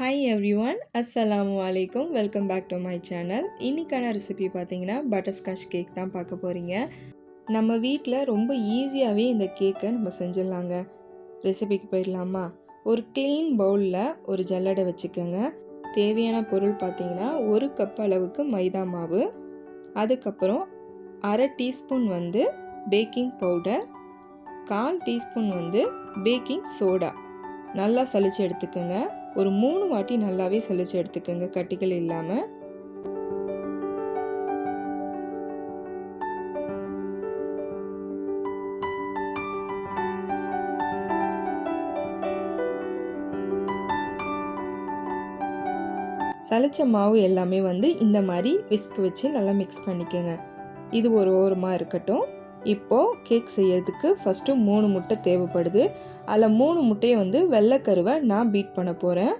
Hi every one அஸ்ஸலாமு அலைக்கும் welcome back to my channel இன்றைக்கான ரெசிபி பார்த்தீங்கன்னா பட்டர்ஸ்காட்ச் கேக் தான் பார்க்க போகிறீங்க நம்ம வீட்டில் ரொம்ப ஈஸியாகவே இந்த கேக்கை நம்ம செஞ்சிடலாங்க. ரெசிபிக்கு போயிடலாமா? ஒரு க்ளீன் பவுலில் ஒரு ஜல்லடை வச்சுக்கோங்க. தேவையான பொருள் பார்த்தீங்கன்னா ஒரு கப் அளவுக்கு மைதா மாவு. அதுக்கப்புறம் அரை டீஸ்பூன் வந்து பேக்கிங் பவுடர் கால் டீஸ்பூன் வந்து பேக்கிங் சோடா நல்லா சளிச்சு எடுத்துக்கோங்க. ஒரு மூணு வாட்டி நல்லாவே சலிச்சு எடுத்துக்கோங்க கட்டிகள் இல்லாமல் சளிச்ச மாவு எல்லாமே வந்து இந்த மாதிரி விஸ்க் வச்சு நல்லா மிக்ஸ் பண்ணிக்கோங்க. இது ஒரு ஓரமாக இருக்கட்டும். இப்போது கேக் செய்யறதுக்கு ஃபஸ்ட்டு மூணு முட்டை தேவைப்படுது. அதில் மூணு முட்டையை வந்து வெள்ளைக்கருவை நான் பீட் பண்ண போகிறேன்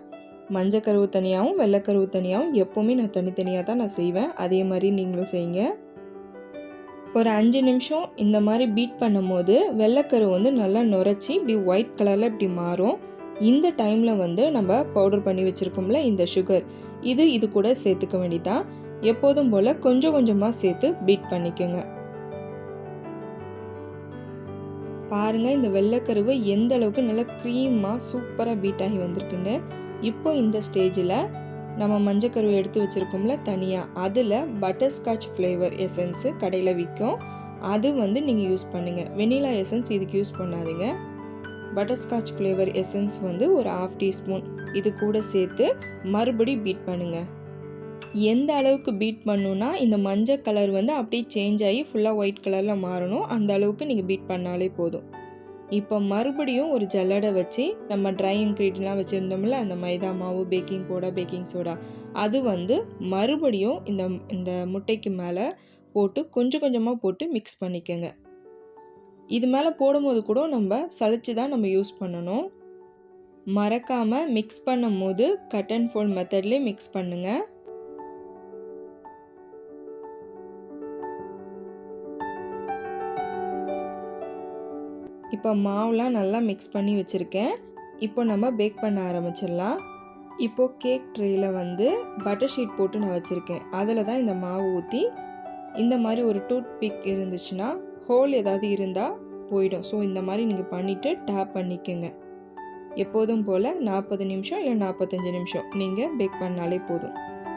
மஞ்சக்கருவு தனியாகவும் வெள்ளைக்கருவு தனியாகவும் எப்போவுமே நான் தனித்தனியாக தான் நான் செய்வேன். அதே மாதிரி நீங்களும் செய்யுங்க. ஒரு அஞ்சு நிமிஷம் இந்த மாதிரி பீட் பண்ணும்போது வெள்ளைக்கருவு வந்து நல்லா நுரைச்சி இப்படி ஒயிட் கலரில் இப்படி மாறும். இந்த டைமில் வந்து நம்ம பவுடர் பண்ணி வச்சுருக்கோம்ல இந்த சுகர் இது இது கூட சேர்த்துக்க வேண்டியதான் எப்போதும் போல் கொஞ்சம் கொஞ்சமாக சேர்த்து பீட் பண்ணிக்கோங்க. பாருங்கள் இந்த வெள்ளைக்கருவு எந்த அளவுக்கு நல்லா க்ரீமாக சூப்பராக பீட் ஆகி வந்திருக்குன்னு. இப்போ இந்த ஸ்டேஜில் நம்ம மஞ்சக்கருவை எடுத்து வச்சுருக்கோம்ல தனியாக அதில் பட்டர்ஸ்காட்ச் ஃப்ளேவர் எசன்ஸு கடையில் விற்கும் அது வந்து நீங்கள் யூஸ் பண்ணுங்கள் வெனிலா எசன்ஸ் இதுக்கு யூஸ் பண்ணாதீங்க. பட்டர்ஸ்காட்ச் ஃப்ளேவர் எசன்ஸ் வந்து ஒரு ஆஃப் டீஸ்பூன் இது கூட சேர்த்து மறுபடி பீட் பண்ணுங்கள் எந்த அளவுக்கு பீட் பண்ணுன்னா இந்த மஞ்சள் கலர் வந்து அப்படியே சேஞ்ச் ஆகி ஃபுல்லாக ஒயிட் கலரில் மாறணும். அந்த அளவுக்கு நீங்கள் பீட் பண்ணாலே போதும். இப்போ மறுபடியும் ஒரு ஜல்லடை வச்சு நம்ம ட்ரை இன்க்ரீடியன்லாம் வச்சுருந்தோம்ல அந்த மைதா மாவு பேக்கிங் பவுடர் பேக்கிங் சோடா அது வந்து மறுபடியும் இந்த இந்த முட்டைக்கு மேலே போட்டு கொஞ்சம் கொஞ்சமாக போட்டு மிக்ஸ் பண்ணிக்கோங்க. இது மேலே போடும்போது கூட நம்ம சளிச்சு தான் நம்ம யூஸ் பண்ணணும். மறக்காமல் மிக்ஸ் பண்ணும் போது கட் அண்ட் ஃபோல்ட் மெத்தட்லேயே மிக்ஸ் பண்ணுங்கள் இப்போ மாவுலாம் நல்லா மிக்ஸ் பண்ணி வச்சுருக்கேன். இப்போ நம்ம பேக் பண்ண ஆரம்பிச்சிடலாம். இப்போது கேக் ட்ரேயில் வந்து பட்டர் ஷீட் போட்டு நான் வச்சுருக்கேன். அதில் தான் இந்த மாவு ஊற்றி இந்த மாதிரி ஒரு டூத் பிக் இருந்துச்சுன்னா ஹோல் ஏதாவது இருந்தால் போயிடும். ஸோ இந்த மாதிரி நீங்கள் பண்ணிவிட்டு டேப் பண்ணிக்கோங்க. எப்போதும் போல் நாற்பது நிமிஷம் இல்லை நாற்பத்தஞ்சு நிமிஷம். நீங்கள் பேக் பண்ணாலே போதும்.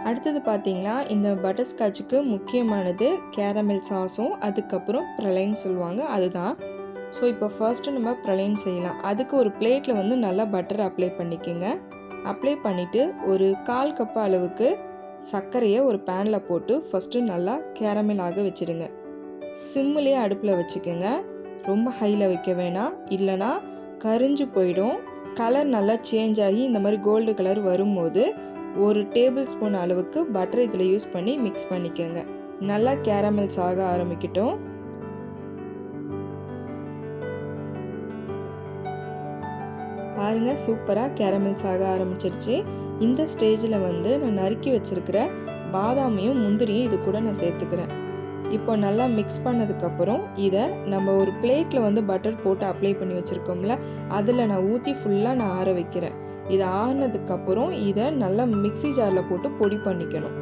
அடுத்தது பார்த்தீங்கன்னா இந்த பட்டர்ஸ்காட்சுக்கு முக்கியமானது கேரமெல் சாஸும் அதுக்கப்புறம் ப்ரலைன் சொல்லுவாங்க. அதுதான். ஸோ இப்போ ஃபர்ஸ்ட்டு நம்ம ப்ரலைன் செய்யலாம். அதுக்கு ஒரு பிளேட்டில் வந்து நல்லா பட்டர் அப்ளை பண்ணிக்கோங்க. அப்ளை பண்ணிவிட்டு ஒரு கால் கப்பு அளவுக்கு சர்க்கரையை ஒரு பேனில் போட்டு ஃபஸ்ட்டு நல்லா கேரமல் ஆக வச்சுடுங்க சிம்மிலே அடுப்பில் வச்சுக்கோங்க. ரொம்ப ஹையில் வைக்க வேணாம். இல்லைனா கரிஞ்சு போயிடும். கலர் நல்லா சேஞ்ச் ஆகி இந்த மாதிரி கோல்டு கலர் வரும்போது ஒரு டேபிள் ஸ்பூன் அளவுக்கு பட்டர் இதில் யூஸ் பண்ணி மிக்ஸ் பண்ணிக்கோங்க. நல்லா கேரமல்ஸ் ஆக ஆரம்பிக்கட்டும். பாருங்கள் சூப்பராக கேரமல்ஸ் ஆக ஆரம்பிச்சிருச்சு. இந்த ஸ்டேஜில் வந்து நான் நறுக்கி வச்சுருக்கிற பாதாமையும் முந்திரியும் இது கூட நான் சேர்த்துக்கிறேன். இப்போ நல்லா மிக்ஸ் பண்ணதுக்கப்புறம் இதை நம்ம ஒரு பிளேட்டில் வந்து பட்டர் போட்டு அப்ளை பண்ணி வச்சுருக்கோம்ல அதில் நான் ஊற்றி ஃபுல்லாக நான் ஆற வைக்கிறேன். இது ஆறினதுக்கப்புறம் இதை நல்லா மிக்சி ஜாரில் போட்டு பொடி பண்ணிக்கணும்.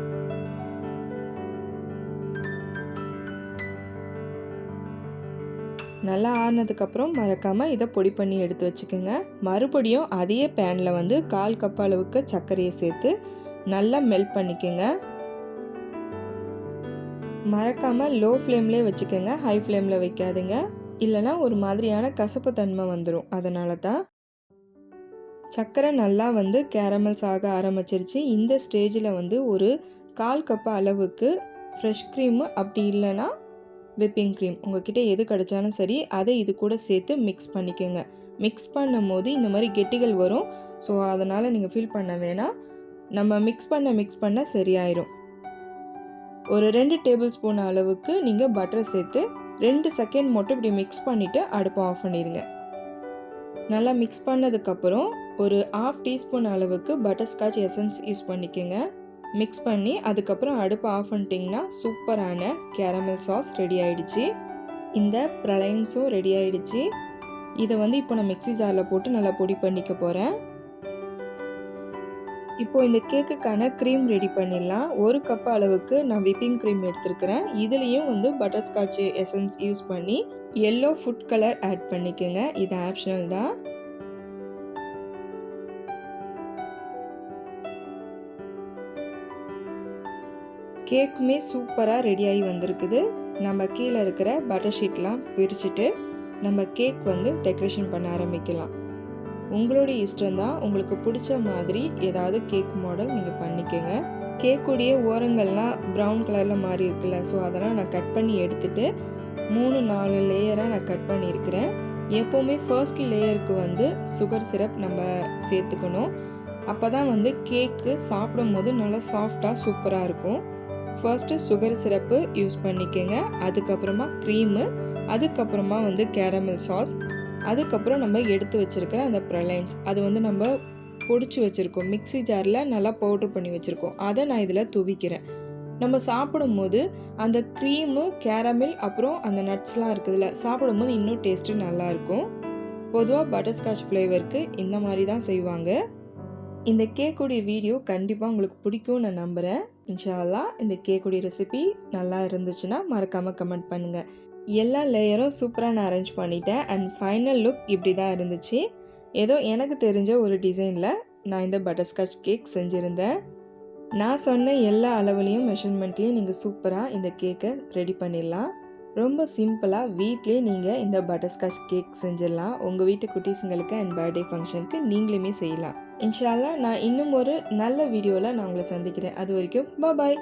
நல்லா ஆறினதுக்கப்புறம் மறக்காமல் இதை பொடி பண்ணி எடுத்து வச்சுக்கோங்க. மறுபடியும் அதே பேனில் வந்து கால் கப் அளவுக்கு சர்க்கரையை சேர்த்து நல்லா மெல்ட் பண்ணிக்கோங்க. மறக்காமல் லோ ஃப்ளேம்லேயே வச்சுக்கோங்க ஹை ஃப்ளேமில் வைக்காதுங்க. இல்லைனா ஒரு மாதிரியான கசப்பு தன்மை வந்துடும் அதனால தான் சர்க்கரை நல்லா வந்து கேரமல்ஸ் ஆக ஆரம்பிச்சிருச்சு. இந்த ஸ்டேஜில் வந்து ஒரு கால் கப்பு அளவுக்கு ஃப்ரெஷ் க்ரீமு அப்படி இல்லைன்னா விப்பிங் க்ரீம். உங்ககிட்ட எது கிடைச்சாலும் சரி அதை இது கூட சேர்த்து மிக்ஸ் பண்ணிக்கோங்க. மிக்ஸ் பண்ணும் போது இந்த மாதிரி கெட்டிகள் வரும். ஸோ அதனால் நீங்கள் ஃபீல் பண்ண வேணாம். நம்ம மிக்ஸ் பண்ண மிக்ஸ் பண்ண சரியாயிரும். ஒரு ரெண்டு டேபிள் ஸ்பூன் அளவுக்கு நீங்கள் பட்டரை சேர்த்து ரெண்டு செகண்ட் மட்டும் இப்படி மிக்ஸ் பண்ணிவிட்டு அடுப்பை ஆஃப் பண்ணிடுங்க. நல்லா மிக்ஸ் பண்ணதுக்கப்புறம் ஒரு ஆஃப் டீஸ்பூன் அளவுக்கு பட்டர்ஸ்காட்ச் எசன்ஸ் யூஸ் பண்ணிக்கோங்க. மிக்ஸ் பண்ணி அதுக்கப்புறம் அடுப்பை ஆஃப் பண்ணிட்டிங்கன்னா சூப்பரான கேரமல் சாஸ் ரெடி ஆகிடுச்சி இந்த ப்ரலைன்ஸும் ரெடி ஆகிடுச்சி இதை வந்து இப்போ நான் மிக்ஸி ஜாரில் போட்டு நல்லா பொடி பண்ணிக்க போகிறேன் இப்போது இந்த கேக்குக்கான க்ரீம் ரெடி பண்ணிடலாம். ஒரு கப் அளவுக்கு நான் விப்பிங் க்ரீம் எடுத்துருக்கிறேன். இதுலேயும் வந்து பட்டர்ஸ்காட்ச் எசன்ஸ் யூஸ் பண்ணி எல்லோ ஃபுட் கலர் ஆட் பண்ணிக்கோங்க. இது ஆப்ஷனல் தான். கேக்குமே சூப்பராக ரெடியாகி வந்திருக்குது. நம்ம கீழே இருக்கிற பட்டர் ஷீட்லாம் பிரிச்சுட்டு நம்ம கேக் வந்து டெக்கரேஷன் பண்ண ஆரம்பிக்கலாம். உங்களுடைய இஷ்டம்தான் உங்களுக்கு பிடிச்ச மாதிரி ஏதாவது கேக் மாடல் நீங்கள் பண்ணிக்கோங்க. கேக்குடைய ஓரங்கள்லாம் ப்ரௌன் கலரில் மாறி இருக்குல்ல ஸோ அதெல்லாம் நான் கட் பண்ணி எடுத்துட்டு மூணு நாலு லேயராக நான் கட் பண்ணியிருக்கிறேன். எப்போவுமே ஃபர்ஸ்ட் லேயருக்கு வந்து சுகர் சிரப் நம்ம சேர்த்துக்கணும். அப்போ தான் வந்து கேக்கு சாப்பிடும் போது நல்லா சாஃப்டாக சூப்பராக இருக்கும். ஃபர்ஸ்ட்டு சுகர் சிரப்பு யூஸ் பண்ணிக்கோங்க. அதுக்கப்புறமா க்ரீமு அதுக்கப்புறமா வந்து கேரமல் சாஸ் அதுக்கப்புறம் நம்ம எடுத்து வச்சுருக்கிற அந்த ப்ரலைன்ஸ் அது வந்து நம்ம பொடிச்சு வச்சுருக்கோம். மிக்ஸி ஜாரில் நல்லா பவுட்ரு பண்ணி வச்சுருக்கோம். அதை நான் இதில் துவிக்கிறேன். நம்ம சாப்பிடும்போது அந்த க்ரீமு கேரமில் அப்புறம் அந்த நட்ஸ்லாம் இருக்குதுல்ல சாப்பிடும்போது இன்னும் டேஸ்ட்டு நல்லாயிருக்கும் பொதுவாக பட்டர்ஸ்காட்ச் ஃப்ளேவருக்கு இந்த மாதிரி தான் செய்வாங்க. இந்த கேக்குடைய வீடியோ கண்டிப்பாக உங்களுக்கு பிடிக்கும்னு நான் நம்புகிறேன் இன்ஷால்லா இந்த கேக்குடைய ரெசிபி நல்லா இருந்துச்சுன்னா மறக்காமல் கமெண்ட் பண்ணுங்கள் எல்லா லேயரும் சூப்பராக நான் அரேஞ்ச் பண்ணிட்டேன். அண்ட் ஃபைனல் லுக் இப்படி தான் இருந்துச்சு. ஏதோ எனக்கு தெரிஞ்ச ஒரு டிசைனில் நான் இந்த பட்டர்ஸ்காட்ச் கேக் செஞ்சுருந்தேன். நான் சொன்ன எல்லா அளவுலேயும் மெஷர்மெண்ட்லேயும் நீங்கள் சூப்பராக இந்த கேக்கை ரெடி பண்ணிடலாம். ரொம்ப சிம்பிளாக வீட்லேயே நீங்கள் இந்த பட்டர்ஸ்காட்ச் கேக் செஞ்சிடலாம். உங்கள் வீட்டு குட்டீஸுங்களுக்கு அண்ட் பர்த்டே ஃபங்க்ஷனுக்கு நீங்களுமே செய்யலாம். இன்ஷால்லா நான் இன்னும் ஒரு நல்ல வீடியோவில் நான் உங்களை சந்திக்கிறேன். அது வரைக்கும் பாய்